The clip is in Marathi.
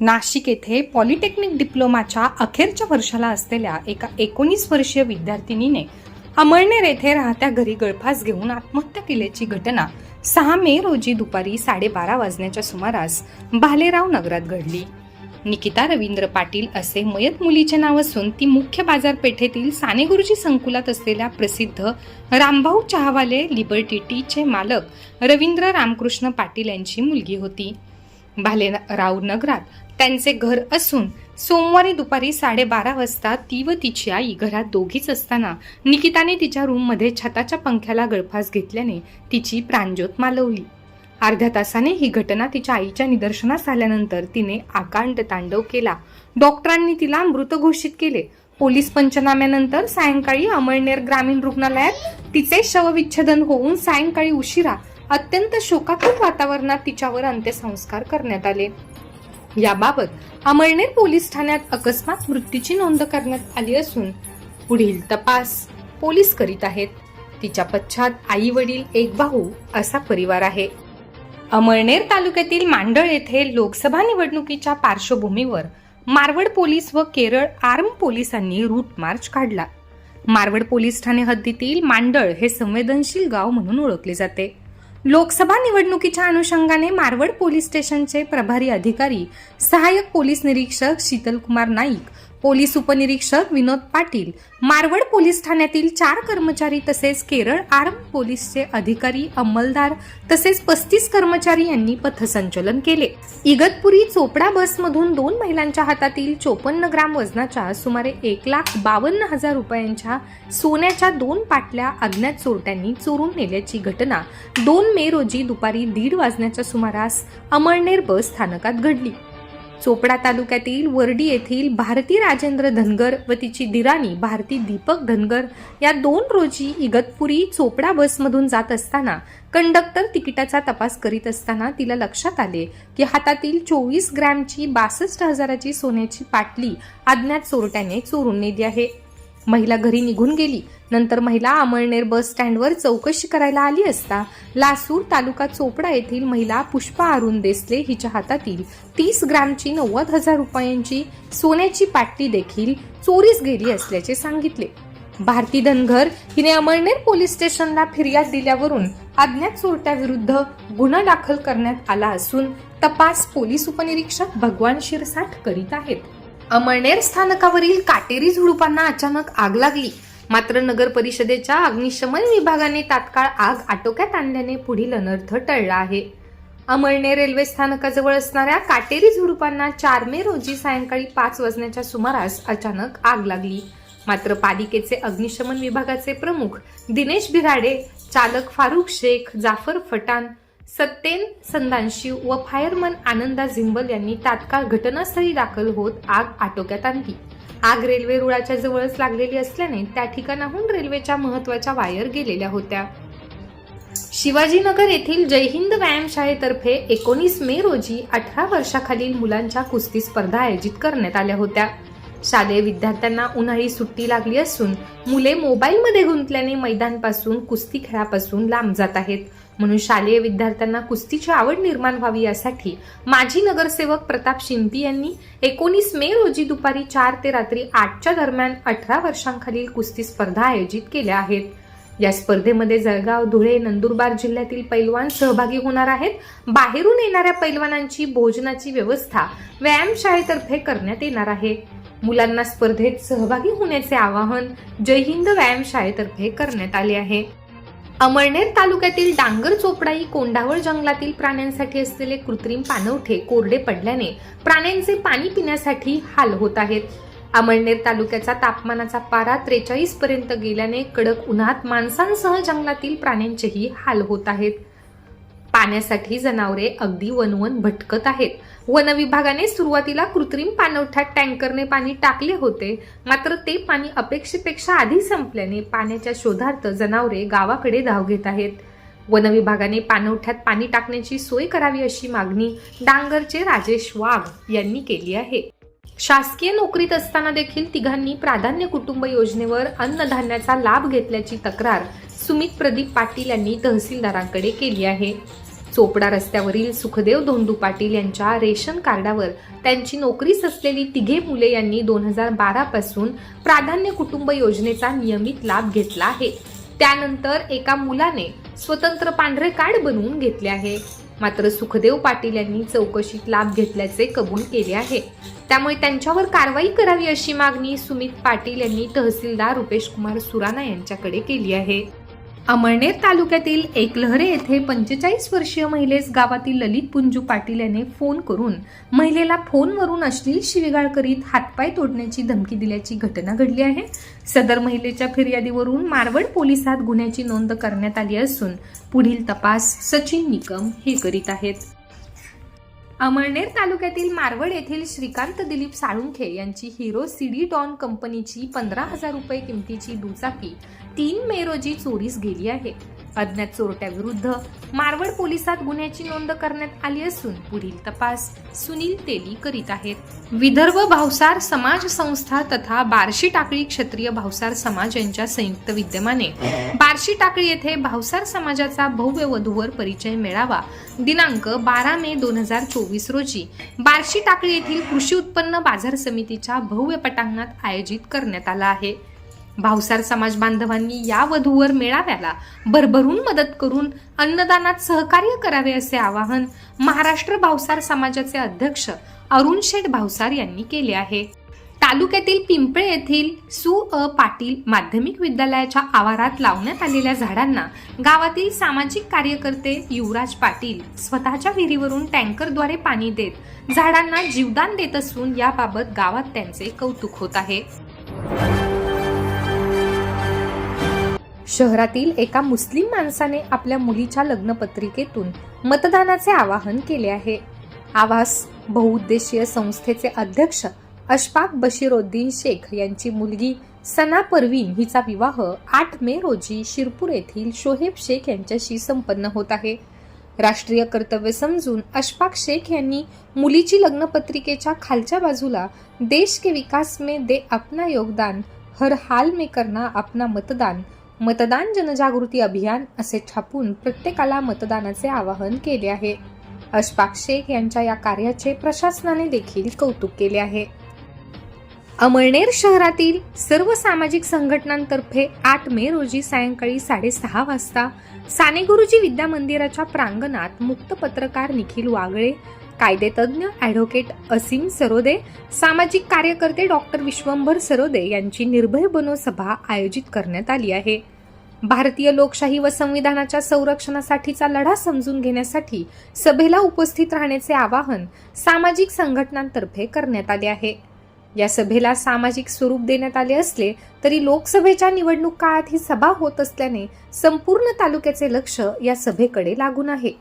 नाशिक येथे पॉलिटेक्निक डिप्लोमाच्या अखेरच्या वर्षाला असलेल्या एका एकोणीस वर्षीय विद्यार्थिनीने अमळनेर येथे राहत्या घरी गळफास घेऊन आत्महत्या केल्याची घटना सहा मे रोजी दुपारी साडेबारा वाजण्याच्या सुमारास भालेराव नगरात घडली. निकिता रवींद्र पाटील असे मयत मुलीचे नाव असून ती मुख्य बाजारपेठेतील सानेगुरुजी संकुलात असलेल्या प्रसिद्ध रामभाऊ चहावाले लिबर्टी टीचे मालक रवींद्र रामकृष्ण पाटील यांची मुलगी होती. भालेराव नगरात त्यांचे घर असून सोमवारी दुपारी साडेबारा वाजता ती व तिची आई घरात दोघीच असताना निकिताने तिच्या रूममध्ये छताच्या पंख्याला गळफास घेतल्याने तिची प्राणज्योत मालवली. अर्ध्या तासाने ही घटना तिच्या आईच्या निदर्शनास आल्यानंतर तिने आकांड तांडव केला. डॉक्टरांनी तिला मृत घोषित केले. पोलीस पंचनाम्यानंतर सायंकाळी अमळनेर ग्रामीण रुग्णालयात तिचे शवविच्छेदन होऊन सायंकाळी उशिरा अत्यंत शोकाकुल वातावरणात तिच्यावर अंत्यसंस्कार करण्यात आले. याबाबत अमळनेर पोलीस ठाण्यात अकस्मात मृत्यूची नोंद करण्यात आली असून पुढील तपास पोलीस करीत आहेत. तिच्या पश्चात आई वडील एक भाऊ असा परिवार आहे. अमळनेर तालुक्यातील मांडळ येथे लोकसभा निवडणुकीच्या पार्श्वभूमीवर मारवड पोलीस व केरळ आर्म पोलिसांनी रूट मार्च काढला. मारवड पोलीस ठाणे हद्दीतील मांडळ हे संवेदनशील गाव म्हणून ओळखले जाते. लोकसभा निवडणुकीच्या अनुषंगाने मारवड पोलीस स्टेशनचे प्रभारी अधिकारी सहाय्यक पोलीस निरीक्षक शीतलकुमार नाईक पोलीस उपनिरीक्षक विनोद पाटील मारवड पोलीस ठाण्यातील चार कर्मचारी तसेच केरळ आर्म पोलीसचे अधिकारी अंमलदार तसेच पस्तीस कर्मचारी यांनी पथसंचलन केले. इगतपुरी चोपडा बसमधून दोन महिलांच्या हातातील चोपन्न ग्राम वजनाच्या सुमारे एक लाख बावन्न हजार रुपयांच्या सोन्याच्या दोन पाटल्या अज्ञात चोरट्यांनी चोरून नेल्याची घटना दोन मे रोजी दुपारी दीड वाजण्याच्या सुमारास अमळनेर बस स्थानकात घडली. चोपडा तालुक्यातील वर्डी येथील भारती राजेंद्र धनगर व तिची दिराणी भारती दीपक धनगर या दोन रोजी इगतपुरी चोपडा बसमधून जात असताना कंडक्टर तिकिटाचा तपास करीत असताना तिला लक्षात आले की हातातील चोवीस ग्रॅमची बासष्ट हजाराची सोन्याची पाटली अज्ञात चोरट्याने चोरून नेली आहे. महिला घरी निघून गेली. नंतर महिला अमळनेर बस स्टँडवर चौकशी करायला आली असता लासूर तालुका चोपडा येथील महिला पुष्पा अरुण देसले हिच्या हातातील तीस ग्रामची नव्वद हजार रुपयांची सोन्याची पाटली देखील चोरीस गेली असल्याचे सांगितले. भारती धनगर हिने अमळनेर पोलीस स्टेशनला फिर्याद दिल्यावरून अज्ञात चोरट्याविरुद्ध गुन्हा दाखल करण्यात आला असून तपास पोलीस उपनिरीक्षक भगवान शिरसाट करीत आहेत. अमळनेर स्थानकावरील काटेरी झुडुपांना अचानक आग लागली. मात्र नगर परिषदेच्या अग्निशमन विभागाने तात्काळ आग आटोक्यात आणल्याने पुढील अनर्थ टळला आहे. अमळनेर रेल्वे स्थानकाजवळ असणाऱ्या काटेरी झुडुपांना चार मे रोजी सायंकाळी पाच वाजण्याच्या सुमारास अचानक आग लागली. मात्र पालिकेचे अग्निशमन विभागाचे प्रमुख दिनेश बिराडे चालक फारुख शेख जाफर फटान सत्तेन संदानशिव व फायरमन आनंदा झिंबल यांनी तात्काळ घटनास्थळी दाखल होत आग आटोक्यात आणली. आग रेल्वे रुळाच्या जवळच लागलेली असल्याने त्या ठिकाणाहून रेल्वेच्या महत्त्वाच्या वायर गेलेल्या होत्या. शिवाजीनगर येथील जयहिंद व्यायामशाळेतर्फे एकोणीस मे रोजी अठरा वर्षाखालील मुलांच्या कुस्ती स्पर्धा आयोजित करण्यात आल्या होत्या. शालेय विद्यार्थ्यांना उन्हाळी सुट्टी लागली असून मुले मोबाईलमध्ये गुंतल्याने मैदानपासून कुस्ती खेळापासून लांब जात आहेत. म्हणून शालेय विद्यार्थ्यांना कुस्तीची आवड निर्माण व्हावी यासाठी माजी नगरसेवक प्रताप शिंपी यांनी एकोणीस मे रोजी दुपारी चार ते रात्री आठच्या दरम्यान अठरा वर्षांखालील कुस्ती स्पर्धा आयोजित केल्या आहेत. या स्पर्धेमध्ये जळगाव धुळे नंदुरबार जिल्ह्यातील पैलवान सहभागी होणार आहेत. बाहेरून येणाऱ्या पैलवानांची भोजनाची व्यवस्था व्यायामशाळेतर्फे करण्यात येणार आहे. मुलांना स्पर्धेत सहभागी होण्याचे आवाहन जय हिंद व्यायामशाळेतर्फे करण्यात आले आहे. अमळनेर तालुक्यातील डांगर चोपडाई कोंडावळ जंगलातील प्राण्यांसाठी असलेले कृत्रिम पानवठे कोरडे पडल्याने प्राण्यांचे पाणी पिण्यासाठी हाल होत आहेत. अमळनेर तालुक्याचा तापमानाचा पारा त्रेचाळीस पर्यंत गेल्याने कडक उन्हात माणसांसह जंगलातील प्राण्यांचेही हाल होत आहेत. पाण्यासाठी जनावरे अगदी वनवन भटकत आहेत. वन विभागाने सुरुवातीला कृत्रिम पाणवठ्यात टँकरने पाणी टाकले होते. मात्र ते पाणी अपेक्षेपेक्षा आधी संपल्याने पाण्याच्या शोधार्थ जनावरे गावाकडे धाव घेत आहेत. वन विभागाने पाणवठ्यात पाणी टाकण्याची सोय करावी अशी मागणी डांगरचे राजेश वाघ यांनी केली आहे. शासकीय नोकरीत असताना देखील तिघांनी प्राधान्य कुटुंब योजनेवर अन्नधान्याचा लाभ घेतल्याची तक्रार सुमित प्रदीप पाटील यांनी तहसीलदारांकडे केली आहे. चोपडा रस्त्यावरील सुखदेव धोंडू पाटील यांच्या रेशन कार्डावर त्यांची नोकरीस असलेली तिघे मुले यांनी दोन हजार बारा पासून प्राधान्य कुटुंब योजनेचा नियमित लाभ घेतला आहे. त्यानंतर एका मुलाने स्वतंत्र पांढरे कार्ड बनवून घेतले आहे. मात्र सुखदेव पाटील यांनी चौकशीत लाभ घेतल्याचे कबूल केले आहे. त्यामुळे त्यांच्यावर कारवाई करावी अशी मागणी सुमित पाटील यांनी तहसीलदार रुपेश कुमार सुराणा यांच्याकडे केली आहे. अमळनेर तालुक्यातील एकलहरे येथे पंचेचाळीस वर्षीय महिलेस गावातील ललित पुंजू पाटील याने फोन करून महिलेला फोनवरून अश्लील शिवीगाळ करीत हातपाय तोडण्याची धमकी दिल्याची घटना घडली आहे. सदर महिलेच्या फिर्यादीवरून मारवड पोलिसात गुन्ह्याची नोंद करण्यात आली असून पुढील तपास सचिन निकम हे करीत आहेत. अमळनेर तालुक्यातील मारवड येथील श्रीकांत दिलीप साळुंखे यांची हिरो सीडी डॉन कंपनीची पंधरा हजार रुपये किमतीची दुचाकी तीन मे रोजी चोरीस गेली आहे. अज्ञात चोरट्याविरुद्ध मारवड पोलिसात गुन्ह्याची नोंद करण्यात आली असून पुढील तपास सुनील तेली करीत आहेत. विदर्भ भावसार समाज संस्था तथा बार्शी टाकळी क्षत्रिय भावसार समाज यांच्या संयुक्त विद्यमाने बार्शी टाकळी येथे भावसार समाजाचा भव्य वधूवर परिचय मेळावा दिनांक बारा मे दोन हजार चोवीस रोजी बार्शी टाकळी येथील कृषी उत्पन्न बाजार समितीच्या भव्य पटांगणात आयोजित करण्यात आला आहे. भावसार समाज बांधवांनी या वधूवर मेळाव्याला भरभरून मदत करून अन्नदानात सहकार्य करावे असे आवाहन महाराष्ट्र भावसार समाजाचे अध्यक्ष अरुण शेठ भावसार यांनी केले आहे. तालुक्यातील पिंपळे येथील सु अ पाटील माध्यमिक विद्यालयाच्या आवारात लावण्यात आलेल्या झाडांना गावातील सामाजिक कार्यकर्ते युवराज पाटील स्वतःच्या विहिरीवरून टँकरद्वारे पाणी देत झाडांना जीवदान देत असून याबाबत गावात त्यांचे कौतुक होत आहे. शहरातील एका मुस्लिम माणसाने आपल्या मुलीच्या लग्नपत्रिकेतून मतदानाचे आवाहन केले आहे. आवास बहुउद्देशीय संस्थेचे अध्यक्ष अशफाक बशीरोद्दीन शेख यांची मुलगी सना परवीन हिचा विवाह आठ मे रोजी शिरपूर येथील शोहेब शेख यांच्याशी संपन्न होत आहे. राष्ट्रीय कर्तव्य समजून अशफाक शेख यांनी मुलीची लग्नपत्रिकेच्या खालच्या बाजूला देश के विकास में दे अपना योगदान हर हाल में करना अपना मतदान मतदान जनजागृती अभियान असे छापून प्रत्येकाला मतदानाचे आवाहन केले आहे. अशफाक शेख यांच्या या कार्याचे प्रशासनाने देखील कौतुक केले आहे. अमळनेर शहरातील सर्व सामाजिक संघटनांतर्फे आठ मे रोजी सायंकाळी साडेसहा वाजता साने गुरुजी विद्या मंदिराच्या प्रांगणात मुक्त पत्रकार निखिल वागळे कायदेतज्ञ ॲडव्होकेट असीम सरोदे सामाजिक कार्यकर्ते डॉक्टर विश्वंभर सरोदे यांची निर्भय बनो सभा आयोजित करण्यात आली आहे. भारतीय लोकशाही व संविधानाच्या संरक्षणासाठीचा लढा समजून घेण्यासाठी सभेला उपस्थित राहण्याचे आवाहन सामाजिक संघटनांतर्फे करण्यात आले आहे. या सभेला सामाजिक स्वरूप देण्यात आले असले तरी लोकसभेच्या निवडणूक काळात ही सभा होत असल्याने संपूर्ण तालुक्याचे लक्ष या सभेकडे लागून आहे.